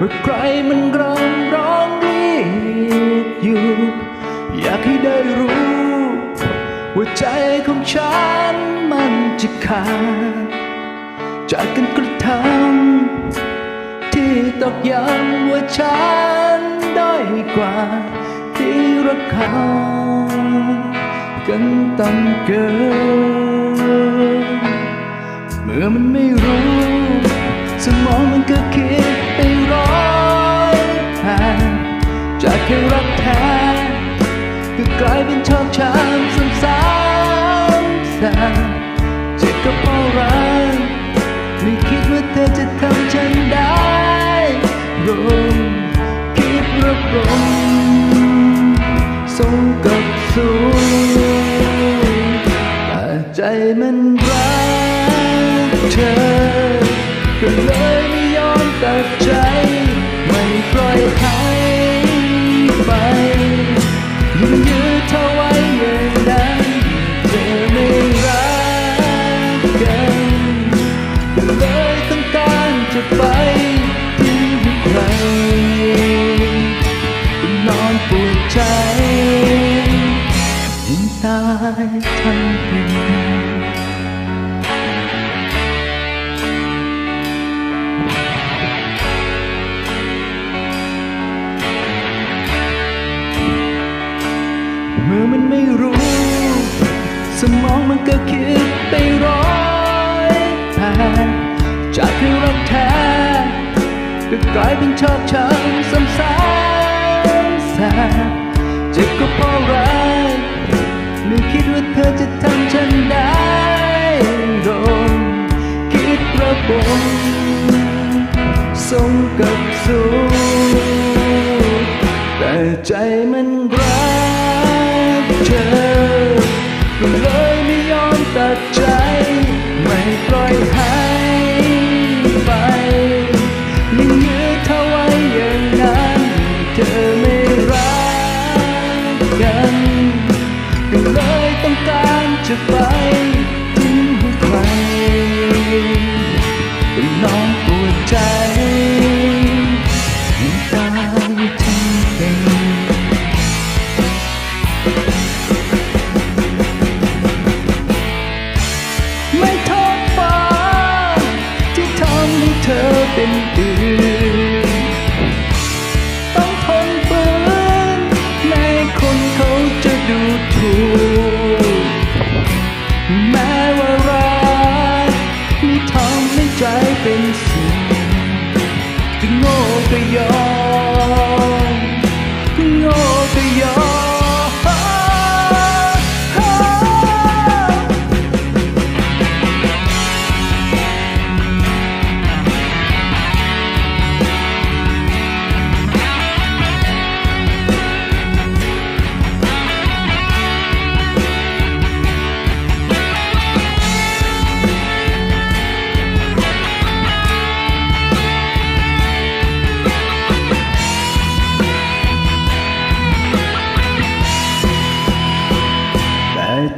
ว่าใครมันร้องร้องเรียกอยู่ อยากให้ได้รู้ ว่าใจของฉันมันจะขาดจากกันกระทำที่ตอกย้ำว่าฉันด้อยกว่า ที่รักเขากันต่ำเกินเมื่อมันไม่รู้ สมองมันก็คิด ไปร้อยแห่งจากแค่รักแท้ก็กลายเป็นชอบช้ำซ้ำซ้ำแสนเจ็บก็เพราะรักไม่คิดว่าเธอจะทำฉันได้รมคิดระบมส่งกับสูงแต่ใจมันรักเธอก็เลย ตัดใจ ไม่ปล่อยให้ไปยังยืดเธอไว้อย่างนั้นเธอไม่รักกันเลยต้องการจะไปที่ใครนอนปวดใจยังตายทั้ง เมื่อมันไม่รู้ สมองมันก็คิดไปร้อยแผนจากที่รักแท้ก็กลายเป็นชอบช้ำซ้ำซ้ำแสบเจ็บก็เพราะรักไม่คิดว่าเธอจะทำฉันได้โดนคิดระบมส่งกับสูแต่ใจมันรัก เธอก็เลยไม่ยอมตัดใจ ไม่ปล่อยให้ไปยังยืดเธอไว้อย่างนั้นเธอไม่รักกันก็เลยต้องการจะไป เป็นเดือนต้องทนฝืนแม้คนเขาจะดูถูก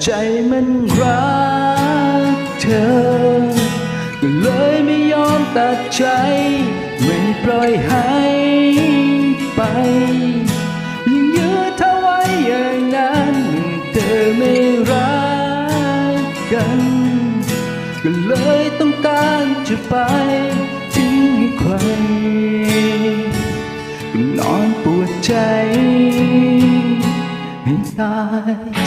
ใจมันรักเธอ ก็เลยไม่ยอมตัดใจ ไม่ปล่อยให้ไปยังยืดเธอไว้อย่างนั้นเธอไม่รักกัน ก็เลยต้องการจะไปทิ้งให้ใครนอนปวดใจให้ตาย